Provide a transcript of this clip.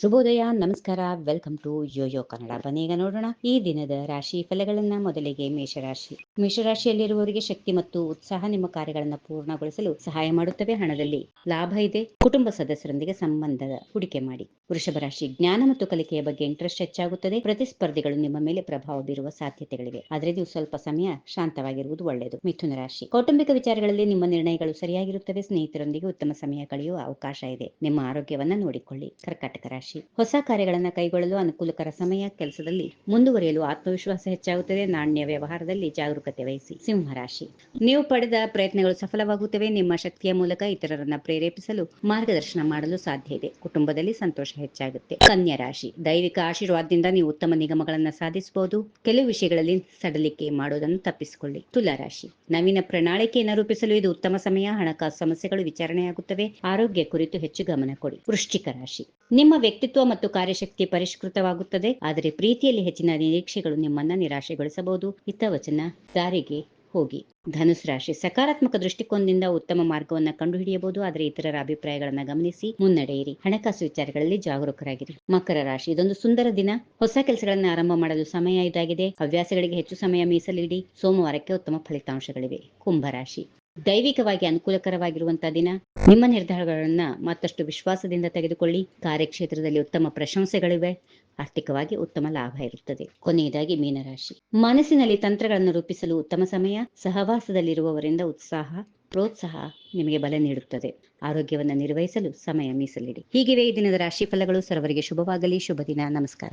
ಶುಭೋದಯ, ನಮಸ್ಕಾರ. Welcome to Yoyo Kannada ಬನ್ನಿ ಈಗ ನೋಡೋಣ. ಈ ದಿನದ ರಾಶಿ ಫಲಗಳನ್ನ ಮೊದಲಿಗೆ ಮೇಷರಾಶಿ. ಮೇಷರಾಶಿಯಲ್ಲಿರುವವರಿಗೆ ಶಕ್ತಿ ಮತ್ತು ಉತ್ಸಾಹ ನಿಮ್ಮ ಕಾರ್ಯಗಳನ್ನು ಪೂರ್ಣಗೊಳಿಸಲು ಸಹಾಯ ಮಾಡುತ್ತವೆ. ಹಣದಲ್ಲಿ ಲಾಭ ಇದೆ. ಕುಟುಂಬ ಸದಸ್ಯರೊಂದಿಗೆ ಸಂಬಂಧದ ಹೂಡಿಕೆ ಮಾಡಿ. ವೃಷಭ ರಾಶಿ ಜ್ಞಾನ ಮತ್ತು ಕಲಿಕೆಯ ಬಗ್ಗೆ ಇಂಟ್ರೆಸ್ಟ್ ಹೆಚ್ಚಾಗುತ್ತದೆ. ಪ್ರತಿಸ್ಪರ್ಧಿಗಳು ನಿಮ್ಮ ಮೇಲೆ ಪ್ರಭಾವ ಬೀರುವ ಸಾಧ್ಯತೆಗಳಿವೆ. ಆದರೆ ನೀವು ಸ್ವಲ್ಪ ಸಮಯ ಶಾಂತವಾಗಿರುವುದು ಒಳ್ಳೆಯದು. ಮಿಥುನ ರಾಶಿ ಕೌಟುಂಬಿಕ ವಿಚಾರಗಳಲ್ಲಿ ನಿಮ್ಮ ನಿರ್ಣಯಗಳು ಸರಿಯಾಗಿರುತ್ತವೆ. ಸ್ನೇಹಿತರೊಂದಿಗೆ ಉತ್ತಮ ಸಮಯ ಕಳೆಯುವ ಅವಕಾಶ ಇದೆ. ನಿಮ್ಮ ಆರೋಗ್ಯವನ್ನ ನೋಡಿಕೊಳ್ಳಿ. ಕರ್ಕಾಟಕ ರಾಶಿ ಹೊಸ ಕಾರ್ಯಗಳನ್ನು ಕೈಗೊಳ್ಳಲು ಅನುಕೂಲಕರ ಸಮಯ, ಕೆಲಸದಲ್ಲಿ ಮುಂದುವರಿಯಲು ಆತ್ಮವಿಶ್ವಾಸ ಹೆಚ್ಚಾಗುತ್ತದೆ. ನಾಣ್ಯ ವ್ಯವಹಾರದಲ್ಲಿ ಜಾಗರೂಕತೆ ವಹಿಸಿ. ಸಿಂಹ ರಾಶಿ. ನೀವು ಪಡೆದ ಪ್ರಯತ್ನಗಳು ಸಫಲವಾಗುತ್ತವೆ. ನಿಮ್ಮ ಶಕ್ತಿಯ ಮೂಲಕ ಇತರರನ್ನ ಪ್ರೇರೇಪಿಸಲು ಮಾರ್ಗದರ್ಶನ ಮಾಡಲು ಸಾಧ್ಯ ಇದೆ. ಕುಟುಂಬದಲ್ಲಿ ಸಂತೋಷ ಹೆಚ್ಚಾಗುತ್ತೆ. ಕನ್ಯಾ ರಾಶಿ. ದೈವಿಕ ಆಶೀರ್ವಾದದಿಂದ ನೀವು ಉತ್ತಮ ನಿಗಮಗಳನ್ನು ಸಾಧಿಸಬಹುದು. ಕೆಲವು ವಿಷಯಗಳಲ್ಲಿ ಸಡಲಿಕೆ ಮಾಡುವುದನ್ನು ತಪ್ಪಿಸಿಕೊಳ್ಳಿ. ತುಲಾ ರಾಶಿ. ನವೀನ ಪ್ರಣಾಳಿಕೆಯನ್ನು ರೂಪಿಸಲು ಇದು ಉತ್ತಮ ಸಮಯ. ಹಣಕಾಸು ಸಮಸ್ಯೆಗಳು ವಿಚಾರಣೆಯಾಗುತ್ತವೆ. ಆರೋಗ್ಯ ಕುರಿತು ಹೆಚ್ಚು ಗಮನ ಕೊಡಿ. ವೃಶ್ಚಿಕ ರಾಶಿ. ನಿಮ್ಮ ವ್ಯಕ್ತಿತ್ವ ಮತ್ತು ಕಾರ್ಯಶಕ್ತಿ ಪರಿಷ್ಕೃತವಾಗುತ್ತದೆ. ಆದರೆ ಪ್ರೀತಿಯಲ್ಲಿ ಹೆಚ್ಚಿನ ನಿರೀಕ್ಷೆಗಳು ನಿಮ್ಮನ್ನ ನಿರಾಶೆಗೊಳಿಸಬಹುದು. ಹಿತವಚನ ದಾರಿಗೆ ಹೋಗಿ. ಧನುಸ್ ರಾಶಿ, ಸಕಾರಾತ್ಮಕ ದೃಷ್ಟಿಕೋನದಿಂದ ಉತ್ತಮ ಮಾರ್ಗವನ್ನು ಕಂಡುಹಿಡಿಯಬಹುದು. ಆದರೆ ಇತರರ ಅಭಿಪ್ರಾಯಗಳನ್ನು ಗಮನಿಸಿ ಮುನ್ನಡೆಯಿರಿ. ಹಣಕಾಸು ವಿಚಾರಗಳಲ್ಲಿ ಜಾಗರೂಕರಾಗಿರಿ. ಮಕರ ರಾಶಿ, ಇದೊಂದು ಸುಂದರ ದಿನ. ಹೊಸ ಕೆಲಸಗಳನ್ನು ಆರಂಭ ಮಾಡಲು ಸಮಯ ಇದಾಗಿದೆ. ಹವ್ಯಾಸಗಳಿಗೆ ಹೆಚ್ಚು ಸಮಯ ಮೀಸಲಿಡಿ. ಸೋಮವಾರಕ್ಕೆ ಉತ್ತಮ ಫಲಿತಾಂಶಗಳಿವೆ. ಕುಂಭರಾಶಿ ದೈವಿಕವಾಗಿ ಅನುಕೂಲಕರವಾಗಿರುವಂತಹ ದಿನ. ನಿಮ್ಮ ನಿರ್ಧಾರಗಳನ್ನ ಮತ್ತಷ್ಟು ವಿಶ್ವಾಸದಿಂದ ತೆಗೆದುಕೊಳ್ಳಿ. ಕಾರ್ಯಕ್ಷೇತ್ರದಲ್ಲಿ ಉತ್ತಮ ಪ್ರಶಂಸೆಗಳಿವೆ. ಆರ್ಥಿಕವಾಗಿ ಉತ್ತಮ ಲಾಭ ಇರುತ್ತದೆ. ಕೊನೆಯದಾಗಿ ಮೀನರಾಶಿ. ಮನಸ್ಸಿನಲ್ಲಿ ತಂತ್ರಗಳನ್ನು ರೂಪಿಸಲು ಉತ್ತಮ ಸಮಯ. ಸಹವಾಸದಲ್ಲಿರುವವರಿಂದ ಉತ್ಸಾಹ, ಪ್ರೋತ್ಸಾಹ ನಿಮಗೆ ಬಲ ನೀಡುತ್ತದೆ. ಆರೋಗ್ಯವನ್ನು ನಿರ್ವಹಿಸಲು ಸಮಯ ಮೀಸಲಿಡಿ. ಹೀಗಿವೆ ಈ ದಿನದ ರಾಶಿ ಫಲಗಳು. ಸರ್ವರಿಗೆ ಶುಭವಾಗಲಿ. ಶುಭ ದಿನ. ನಮಸ್ಕಾರ.